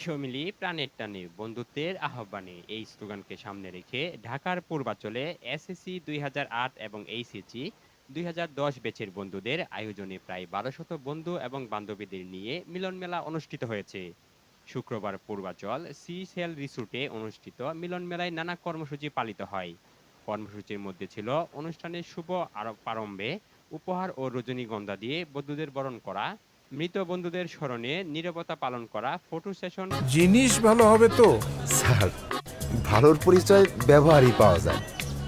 একশো মিলি প্রাণের টানে বন্ধুত্বের আহ্বানে এই স্লোগানকে সামনে রেখে ঢাকার পূর্বাচলে এসএসসি দুই হাজার আট এবং এইচএসসি দুই হাজার দশ ব্যাচের বন্ধুদের আয়োজনে প্রায় বারোশত বন্ধু এবং বান্ধবীদের নিয়ে মিলন মেলা অনুষ্ঠিত হয়েছে। শুক্রবার পূর্বাচল সি সেল রিসোর্টে অনুষ্ঠিত মিলন মেলায় নানা কর্মসূচি পালিত হয়। কর্মসূচির মধ্যে ছিল অনুষ্ঠানের শুভ আরো- প্রারম্ভে উপহার ও রজনীগন্ধা দিয়ে বন্ধুদের বরণ করা মৃত বন্ধুদের স্মরণে নীরবতা পালন করা ফটো সেশন। জিনিস ভালো হবে তো? স্যার ভালোর পরিচয় ব্যবহারই পাওয়া যায়।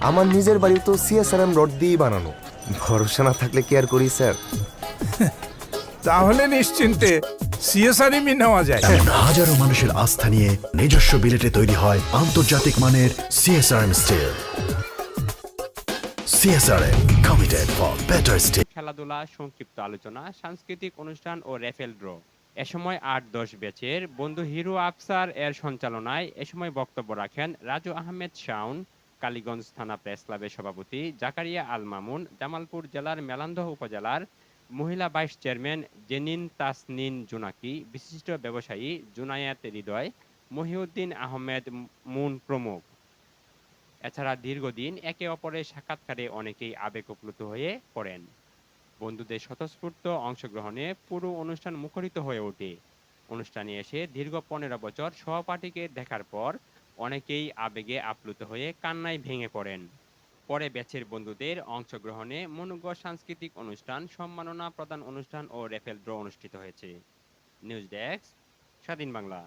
আমার নিজের বাড়ি তো সিএসআরএম রড দিয়েই বানানো। ভরসা না থাকলে কি আর করি স্যার? তাহলে নিশ্চিন্তে সিএসআরএমই নেওয়া যায়। হাজারো মানুষের আস্থা নিয়ে নিজস্ব বিলেটে তৈরি হয় আন্তর্জাতিক মানের CSRM steel CSRM committed for better steel খেলাধুলা, সংক্ষিপ্ত আলোচনা, সাংস্কৃতিক অনুষ্ঠান ও রেফেল ড্র। এ সময় আট দশ ব্যাচের বন্ধু হিরো আফসার এর সঞ্চালনায় এ সময় বক্তব্য রাখেন রাজু আহমেদ শাউন কালীগঞ্জ থানা প্রেস ক্লাবের সভাপতি জাকারিয়া আল মামুন, জামালপুর জেলার মেলান্দহ উপজেলার মহিলা ভাইস চেয়ারম্যান জেনিন তাসনিন জুনাকি, বিশিষ্ট ব্যবসায়ী জুনায়াত হৃদয়, মহিউদ্দিন আহমেদ মুন প্রমুখ। এছাড়া দীর্ঘদিন একে অপরের সাক্ষাৎকারে অনেকেই আবেগপ্লুত হয়ে পড়েন। বন্ধুদের স্বতঃস্ফূর্ত অংশগ্রহণে পুরো অনুষ্ঠান মুখরিত হয়ে ওঠে। অনুষ্ঠানে এসে দীর্ঘ পনেরো বছর সহপাঠীকে দেখার পর অনেকেই আবেগে আপ্লুত হয়ে কান্নায় ভেঙে পড়েন। পরে ব্যাচের বন্ধুদের অংশগ্রহণে মনোজ্ঞ সাংস্কৃতিক অনুষ্ঠান, সম্মাননা প্রদান অনুষ্ঠান ও রেফেল ড্র অনুষ্ঠিত হয়েছে। নিউজ ডেস্ক, স্বাধীন বাংলা।